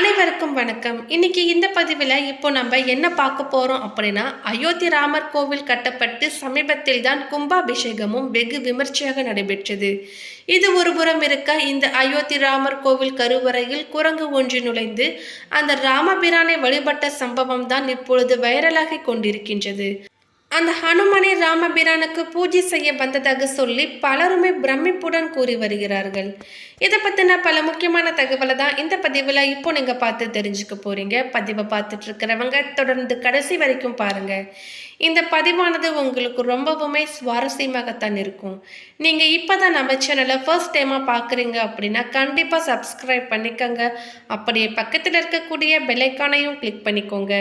அனைவருக்கும் வணக்கம். இன்னைக்கு இந்த பதிவில் இப்போ நம்ம என்ன பார்க்க போகிறோம் அப்படின்னா அயோத்தி ராமர் கோவில் கட்டப்பட்டு சமீபத்தில் தான் கும்பாபிஷேகமும் வெகு விமர்சையாக நடைபெற்றது. இது ஒருபுறம் இருக்க இந்த அயோத்தி ராமர் கோவில் கருவறையில் குரங்கு ஒன்று நுழைந்து அந்த ராமபிரானை வழிபட்ட சம்பவம் தான் இப்பொழுது வைரலாகி கொண்டிருக்கின்றது. அந்த ஹனுமனை ராமபிரானுக்கு பூஜை செய்ய வந்ததாக சொல்லி பலருமே பிரமிப்புடன் கூறி வருகிறார்கள். இதை பற்றின பல முக்கியமான தகவலை தான் இந்த பதிவில் இப்போ நீங்கள் பார்த்து தெரிஞ்சுக்க போகிறீங்க பதிவை பார்த்துட்டு இருக்கிறவங்க தொடர்ந்து கடைசி வரைக்கும் பாருங்கள் இந்த பதிவானது உங்களுக்கு ரொம்பவுமே சுவாரஸ்யமாகத்தான் இருக்கும். நீங்கள் இப்போ தான் நம்ம சேனலை ஃபர்ஸ்ட் டைமாக பார்க்குறீங்க அப்படின்னா கண்டிப்பாக சப்ஸ்கிரைப் பண்ணிக்கோங்க. அப்படியே பக்கத்தில் இருக்கக்கூடிய பெலைக்கானையும் கிளிக் பண்ணிக்கோங்க.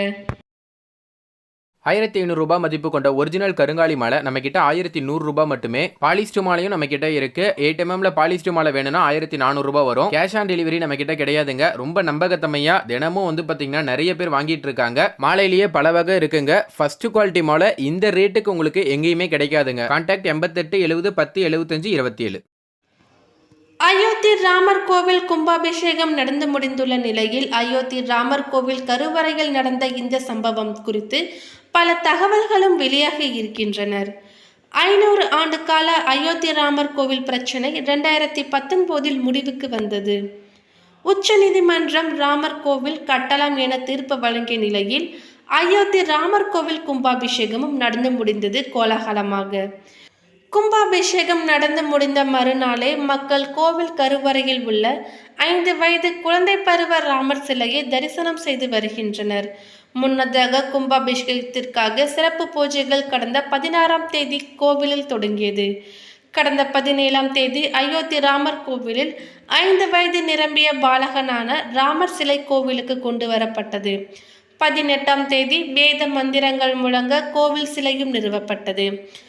ஆயிரத்தி ஐநூறுரூபா மதிப்பு கொண்ட ஒரிஜினல் கருங்காலி மாலை நம்ம கிட்ட ஆயிரத்தி நூறுரூபா மட்டுமே. பாலிஸ்டு மாலையும் நம்ம கிட்ட இருக்கு எயிட் எம்எம்ல பாலிஸ்டு மாலை வேணும்னா ஆயிரத்தி நானூறுரூபா வரும். கேஷ் ஆன் டெலிவரி நம்ம கிட்ட கிடையாதுங்க. ரொம்ப நம்பகத்தமையா தினமும் வந்து பாத்தீங்கன்னா நிறைய பேர் வாங்கிட்டு இருக்காங்க. மாலையிலேயே பல வகை இருக்குங்க. ஃபர்ஸ்ட் குவாலிட்டி மாலை இந்த ரேட்டுக்கு உங்களுக்கு எங்கேயுமே கிடைக்காதுங்க. கான்டாக்ட் எண்பத்தெட்டு எழுபது பத்து எழுபத்தஞ்சு இருபத்தி ஏழு அயோத்தி ராமர் கோவில் கும்பாபிஷேகம் நடந்து முடிந்துள்ள நிலையில் அயோத்தி ராமர் கோவில் கருவறையில் நடந்த இந்த சம்பவம் குறித்து பல தகவல்களும் வெளியாகி இருக்கின்றனர். ஐநூறு ஆண்டு கால அயோத்தி ராமர் கோவில் பிரச்சனை இரண்டாயிரத்தி பத்தொன்பதில் முடிவுக்கு வந்தது. உச்ச நீதிமன்றம் ராமர் கோவில் கட்டலாம் என தீர்ப்பு வழங்கிய நிலையில் அயோத்தி ராமர் கோவில் கும்பாபிஷேகமும் நடந்து முடிந்தது கோலாகலமாக. கும்பாபிஷேகம் நடந்து முடிந்த மறுநாளே மக்கள் கோவில் கருவறையில் உள்ள ஐந்து வயது குழந்தை பருவ ராமர் சிலையை தரிசனம் செய்து வருகின்றனர். முன்னதாக கும்பாபிஷேகத்திற்காக சிறப்பு பூஜைகள் கடந்த பதினாறாம் தேதி கோவிலில் தொடங்கியது. கடந்த பதினேழாம் தேதி அயோத்தி ராமர் கோவிலில் ஐந்து வயது நிரம்பிய பாலகனான ராமர் சிலை கோவிலுக்கு கொண்டு வரப்பட்டது. பதினெட்டாம் தேதி வேத மந்திரங்கள் முழங்க கோவில் சிலையும் நிறுவப்பட்டது.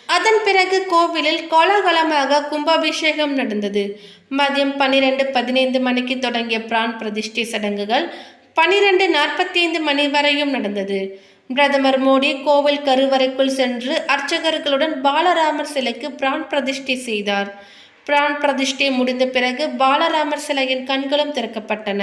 அதன் பிறகு கோவிலில் கோலாகலமாக கும்பாபிஷேகம் நடந்தது. மதியம் பன்னிரெண்டு பதினைந்து மணிக்கு தொடங்கிய பிரான் பிரதிஷ்டை சடங்குகள் பனிரெண்டு நாற்பத்தி ஐந்து மணி வரையும் நடந்தது. பிரதமர் மோடி கோவில் கருவறைக்குள் சென்று அர்ச்சகர்களுடன் பாலராமர் சிலைக்கு பிரான் பிரதிஷ்டை செய்தார். பிரான் பிரதிஷ்டை முடிந்த பிறகு பாலராமர் சிலையின் கண்களும் திறக்கப்பட்டன.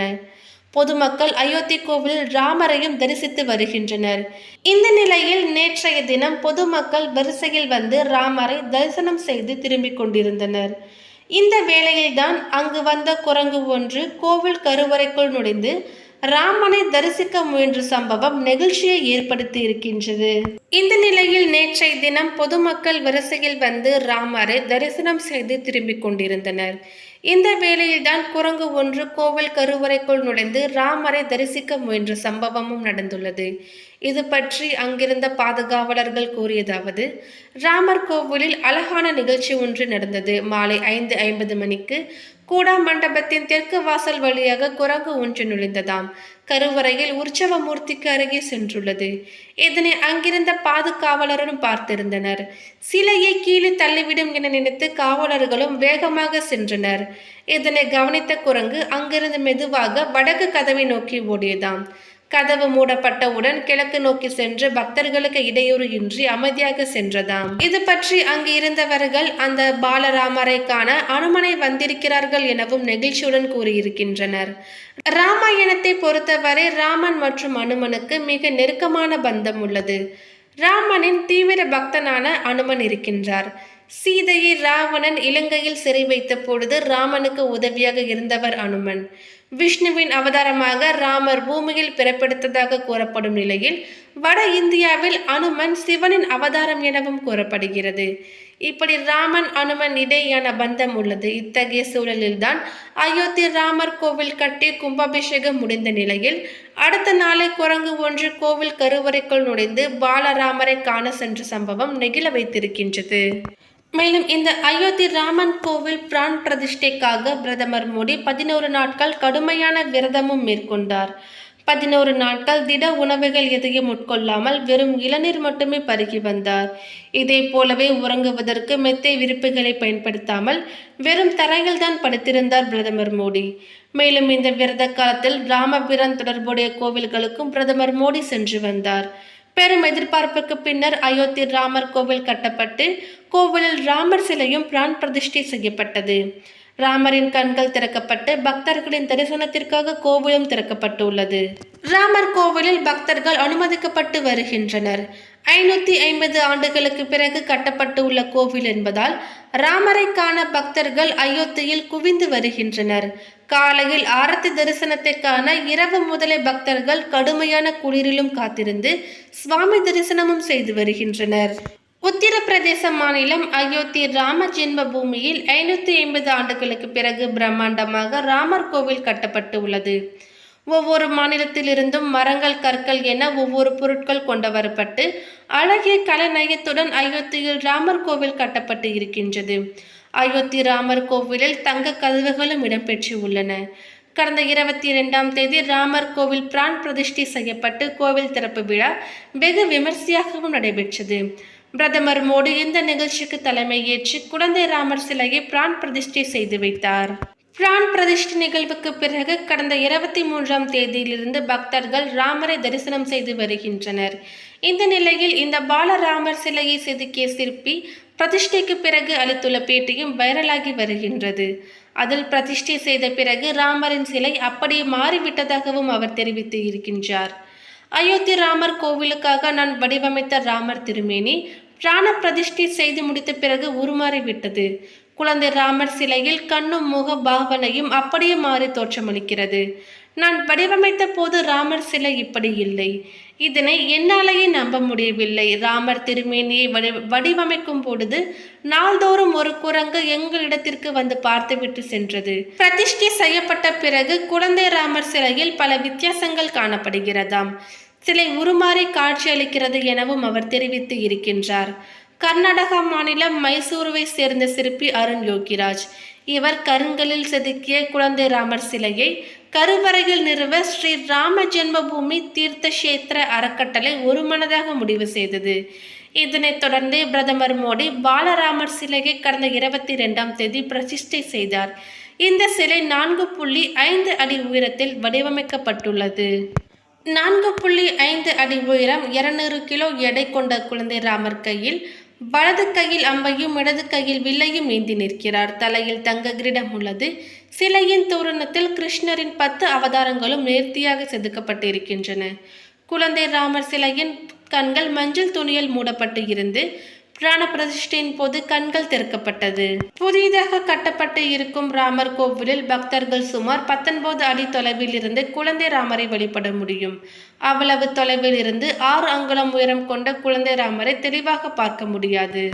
பொதுமக்கள் அயோத்தி கோவிலில் ராமரையும் தரிசித்து வருகின்றனர். இந்த நிலையில் நேற்றைய தினம் பொதுமக்கள் வரிசையில் வந்து ராமரை தரிசனம் செய்து திரும்பிக் கொண்டிருந்தனர். இந்த வேளையில்தான் அங்கு வந்த குரங்கு ஒன்று கோவில் கருவறைக்குள் நுழைந்து ராமனை தரிசிக்க முயன்ற சம்பவம் நெகிழ்ச்சியை ஏற்படுத்தி இருக்கின்றது. இந்த நிலையில் நேற்றைய தினம் பொதுமக்கள் வரிசையில் வந்து ராமரை தரிசனம் செய்து திரும்பிக் கொண்டிருந்தனர். இந்த வேளையில்தான் குரங்கு ஒன்று கோவில் கருவறைக்குள் நுழைந்து ராமரை தரிசிக்க முயன்ற சம்பவமும் நடந்துள்ளது. இது பற்றி அங்கிருந்த பாதுகாவலர்கள் கூறியதாவது ராமர் கோவிலில் அழகான நிகழ்ச்சி ஒன்று நடந்தது. மாலை ஐந்து ஐம்பது மணிக்கு கூடா மண்டபத்தின் தெற்கு வாசல் வழியாக குரங்கு ஒன்று நுழைந்ததாம். கருவறையில் உற்சவ மூர்த்திக்கு அருகே சென்றுள்ளது. இதனை அங்கிருந்த பாதுகாவலரும் பார்த்திருந்தனர். சிலையை கீழே தள்ளிவிடும் என நினைத்து காவலர்களும் வேகமாக சென்றனர். இதனை கவனித்த குரங்கு அங்கிருந்து மெதுவாக வடக்கு கதவை நோக்கி ஓடியதாம். கதவு மூடப்பட்டவுடன் கிழக்கு நோக்கி சென்று பக்தர்களுக்கு இடையூறு இன்றி அமைதியாக சென்றதாம். இது பற்றி அங்கு இருந்தவர்கள் அந்த பாலராமரை காண அனுமனை வந்திருக்கிறார்கள் எனவும் நெகிழ்ச்சியுடன் கூறியிருக்கின்றனர். ராமாயணத்தை பொறுத்தவரை ராமன் மற்றும் அனுமனுக்கு மிக நெருக்கமான பந்தம் உள்ளது. ராமனின் தீவிர பக்தனான அனுமன் இருக்கின்றார். சீதையை ராவணன் இலங்கையில் சிறை வைத்த பொழுது ராமனுக்கு உதவியாக இருந்தவர் அனுமன். விஷ்ணுவின் அவதாரமாக ராமர் பூமியில் பிறப்பெடுத்ததாக கூறப்படும் நிலையில் வட இந்தியாவில் அனுமன் சிவனின் அவதாரம் எனவும் கூறப்படுகிறது. இப்படி ராமன் அனுமன் இடையேயான பந்தம் உள்ளது. இத்தகைய சூழலில்தான் அயோத்தி ராமர் கோவில் கட்டி கும்பாபிஷேகம் முடிந்த நிலையில் அடுத்த நாளை குரங்கு ஒன்று கோவில் கருவறைக்குள் நுழைந்து பாலராமரை காண சென்ற சம்பவம் நெகிழ வைத்திருக்கின்றது. மேலும் இந்த அயோத்தி ராமன் கோவில் பிரான் பிரதிஷ்டைக்காக பிரதமர் மோடி பதினோரு நாட்கள் கடுமையான விரதமும் மேற்கொண்டார். பதினோரு நாட்கள் திட உணவுகள் எதையும் உட்கொள்ளாமல் வெறும் இளநீர் மட்டுமே பருகி வந்தார். இதே போலவே உறங்குவதற்கு மெத்தை விருப்புகளை பயன்படுத்தாமல் வெறும் தரையில் தான் படுத்திருந்தார் பிரதமர் மோடி. மேலும் இந்த விரத காலத்தில் ராமபிரான் தொடர்புடைய கோவில்களுக்கும் பிரதமர் மோடி சென்று வந்தார். பெரும் எதிர்பார்ப்புக்கு பின்னர் அயோத்தி ராமர் கோவில் கட்டப்பட்டு கோவிலில் ராமர் சிலையும் பிரான் பிரதிஷ்டை செய்யப்பட்டது. ராமரின் கண்கள் திறக்கப்பட்டு பக்தர்களின் தரிசனத்திற்காக கோவிலும் திறக்கப்பட்டுள்ளது. ராமர் கோவிலில் பக்தர்கள் அனுமதிக்கப்பட்டு வருகின்றனர். ஐநூத்தி ஐம்பது ஆண்டுகளுக்கு பிறகு கட்டப்பட்டு உள்ள கோவில் என்பதால் ராமரை காண பக்தர்கள் அயோத்தியில் குவிந்து வருகின்றனர். காலையில் ஆரத்தி தரிசனத்தை காண இரவு முதலே பக்தர்கள் கடுமையான குளிரிலும் காத்திருந்து சுவாமி தரிசனமும் செய்து வருகின்றனர். உத்தரப்பிரதேச மாநிலம் அயோத்தி ராம ஜென்ம பூமியில் ஐநூத்தி ஐம்பது ஆண்டுகளுக்கு பிறகு பிரம்மாண்டமாக ராமர் கோவில் கட்டப்பட்டு உள்ளது ஒவ்வொரு மாநிலத்திலிருந்தும் மரங்கள் கற்கள் என ஒவ்வொரு பொருட்கள் கொண்டு வரப்பட்டு அழகிய கலைநயத்துடன் அயோத்தியில் ராமர் கோவில் கட்டப்பட்டு இருக்கின்றது. அயோத்தி ராமர் கோவிலில் தங்க கதவுகளும் இடம்பெற்று உள்ளன. கடந்த இருபத்தி இரண்டாம் தேதி ராமர் கோவில் பிரான் பிரதிஷ்டை செய்யப்பட்டு கோவில் திறப்பு விழா வெகு விமர்சையாகவும் நடைபெற்றது. பிரதமர் மோடி இந்த நிகழ்ச்சிக்கு தலைமை ஏற்று குழந்தை ராமர் சிலையை பிரான் பிரதிஷ்டை செய்து வைத்தார். பிரான் பிரதிஷ்டை நிகழ்வுக்கு பிறகு கடந்த இருபத்தி மூன்றாம் தேதியிலிருந்து பக்தர்கள் ராமரை தரிசனம் செய்து வருகின்றனர். இந்த நிலையில் இந்த பாலராமர் சிலையை செதுக்கிய சிற்பி பிரதிஷ்டைக்கு பிறகு அளித்துள்ள பேட்டியும் வைரலாகி வருகின்றது. அதில் பிரதிஷ்டை செய்த பிறகு ராமரின் சிலை அப்படியே மாறிவிட்டதாகவும் அவர் தெரிவித்து இருக்கின்றார். அயோத்தி ராமர் கோவிலுக்காக நான் வடிவமைத்த ராமர் திருமேனி பிராண பிரதிஷ்டை செய்து முடித்த பிறகு உருமாறிவிட்டது. குழந்தை ராமர் சிலையில் கண்ணும் முக பாவனையும் அப்படியே மாறி தோற்றமளிக்கிறது. நான் வடிவமைத்த போது ராமர் சிலை இப்படி இல்லை. இதனை என்னாலேயே நம்ப முடியவில்லை. ராமர் திருமேனியை வடி வடிவமைக்கும் பொழுது நாள்தோறும் ஒரு குரங்கு எங்களிடத்திற்கு வந்து பார்த்துவிட்டு சென்றது. பிரதிஷ்டை செய்யப்பட்ட பிறகு குழந்தை ராமர் சிலையில் பல வித்தியாசங்கள் காணப்படுகிறதாம். சிலை உருமாறி காட்சியளிக்கிறது எனவும் அவர் தெரிவித்து இருக்கின்றார். கர்நாடகா மாநிலம் மைசூருவை சேர்ந்த சிற்பி அருண் யோகிராஜ். இவர் கருங்கலில் செதுக்கிய குழந்தை ராமர் சிலையை கருவறையில் நிறுவ ஸ்ரீ ராம ஜென்மபூமி தீர்த்த கஷேத்திர அறக்கட்டளை ஒருமனதாக முடிவு செய்தது. இதனைத் தொடர்ந்து பிரதமர் மோடி பாலராமர் சிலையை கடந்த இருபத்தி ரெண்டாம் தேதி பிரதிஷ்டை செய்தார். இந்த சிலை நான்கு புள்ளி ஐந்து அடி உயரத்தில் வடிவமைக்கப்பட்டுள்ளது. நான்கு புள்ளி ஐந்து அடி உயரம் இருநூறு கிலோ எடை கொண்ட குழந்தை ராமர் கையில் வலது கையில் அம்பையும் இடது கையில் வில்லையும் ஏந்தி நிற்கிறார். தலையில் தங்க கிரீடம் உள்ளது. சிலையின் தோரணத்தில் கிருஷ்ணரின் பத்து அவதாரங்களும் நேர்த்தியாக செதுக்கப்பட்டிருக்கின்றன. குழந்தை ராமர் சிலையின் கண்கள் மஞ்சள் துணியில் மூடப்பட்டு இருந்து பிராண பிரதிஷ்டையின் போது கண்கள் திறக்கப்பட்டது புதிதாக கட்டப்பட்டு இருக்கும் ராமர் கோவிலில் பக்தர்கள் சுமார் பத்தொன்பது அடி தொலைவில் இருந்து குழந்தை ராமரை வழிபட முடியும். அவ்வளவு தொலைவில் இருந்து ஆறு அங்குலம் உயரம் கொண்ட குழந்தை ராமரை தெளிவாக பார்க்க முடியாது.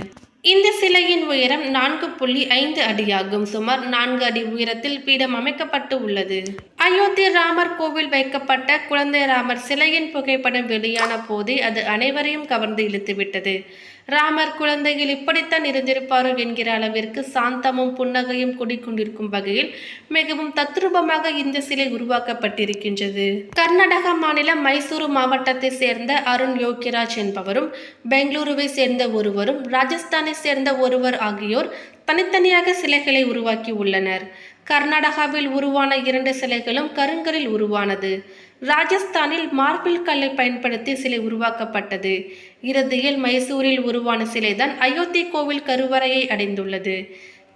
இந்த சிலையின் உயரம் நான்கு புள்ளி ஐந்து அடியாகும். சுமார் நான்கு அடி உயரத்தில் பீடம் அமைக்கப்பட்டு உள்ளது. அயோத்தி ராமர் கோவில் வைக்கப்பட்ட குழந்தை ராமர் சிலையின் புகைப்படம் வெளியான போதே அது அனைவரையும் கவர்ந்து இழுத்துவிட்டது. ராமர் குழந்தையில் இப்படித்தான் இருந்திருப்பாரோ என்கிற அளவிற்கு சாந்தமும் புன்னகையும் குடிக்கொண்டிருக்கும் வகையில் மிகவும் தத்ரூபமாக இந்த சிலை உருவாக்கப்பட்டிருக்கின்றது. கர்நாடகா மாநிலம் மைசூரு மாவட்டத்தை சேர்ந்த அருண் யோகிராஜ் என்பவரும் பெங்களூருவை சேர்ந்த ஒருவரும் ராஜஸ்தானை சேர்ந்த ஒருவர் ஆகியோர் தனித்தனியாக சிலைகளை உருவாக்கி உள்ளனர். கர்நாடகாவில் உருவான இரண்டு சிலைகளும் கருங்கலில் உருவானது. ராஜஸ்தானில் மார்பிள் கல்லை பயன்படுத்தி சிலை உருவாக்கப்பட்டது. இறுதியில் மைசூரில் உருவான சிலைதான் அயோத்தி கோவில் கருவறையை அடைந்துள்ளது.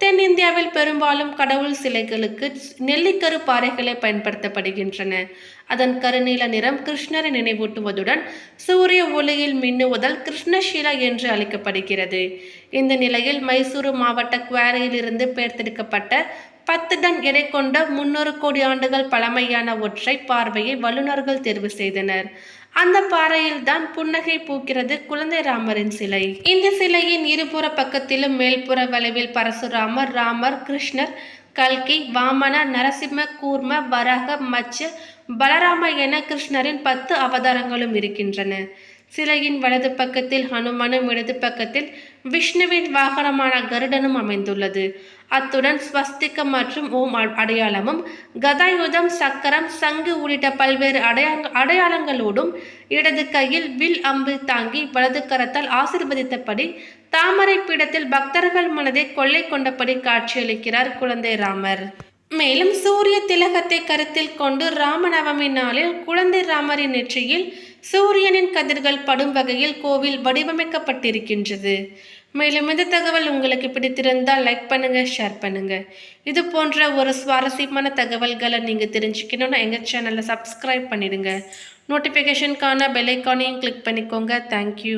தென்னிந்தியாவில் பெரும்பாலும் கடவுள் சிலைகளுக்கு நெல்லிக்கரு பாறைகளே பயன்படுத்தப்படுகின்றன. அதன் கருநீல நிறம் கிருஷ்ணரை நினைவூட்டுவதுடன் சூரிய ஒளியில் மின்னுவதால் கிருஷ்ணஷீலா என்று அழைக்கப்படுகிறது. இந்த நிலையில் மைசூரு மாவட்ட குவாரியிலிருந்து பெயர்த்தெடுக்கப்பட்ட பத்து டன் எடை கொண்ட முன்னூறு கோடி ஆண்டுகள் பழமையான ஒற்றை பார்வையை வல்லுநர்கள் தேர்வு செய்தனர். அந்த பாறையில் தான் புன்னகை பூக்கிறது குழந்தை ராமரின் சிலை. இந்த சிலையின் இருபுற பக்கத்திலும் மேல்புற வளைவில் பரசுராமர் ராமர் கிருஷ்ணர் கல்கி வாமன நரசிம்ம கூர்ம வரக மச்ச பலராம என கிருஷ்ணரின் பத்து அவதாரங்களும் இருக்கின்றன. சிலையின் வலது பக்கத்தில் ஹனுமனும் இடது பக்கத்தில் விஷ்ணுவின் வாகனமான கருடனும் அமைந்துள்ளது. அத்துடன் ஸ்வஸ்திகம் மற்றும் ஓம் அடையாளமும் கதாயுதம் சக்கரம் சங்கு உள்ளிட்ட பல்வேறு அடையாள அடையாளங்களோடும் இடது கையில் வில் அம்பு தாங்கி வலது கரத்தால் ஆசிர்வதித்தபடி தாமரை பீடத்தில் பக்தர்கள் மனதை கொள்ளை கொண்டபடி காட்சியளிக்கிறார் குழந்தை ராமர். மேலும் சூரிய திலகத்தை கருத்தில் கொண்டு ராமநவமி நாளில் குழந்தை ராமரின் நெற்றியில் சூரியனின் கதிர்கள் படும் வகையில் கோவில் வடிவமைக்கப்பட்டிருக்கின்றது. மேலும் இந்த தகவல் உங்களுக்கு பிடித்திருந்தால் லைக் பண்ணுங்க ஷேர் பண்ணுங்க. இது போன்ற ஒரு சுவாரஸ்யமான தகவல்களை நீங்க தெரிஞ்சுக்கணும்னா எங்க சேனலை சப்ஸ்கிரைப் பண்ணிடுங்க. நோட்டிஃபிகேஷனுக்கான பெல் ஐக்கானையும் கிளிக் பண்ணிக்கோங்க. Thank you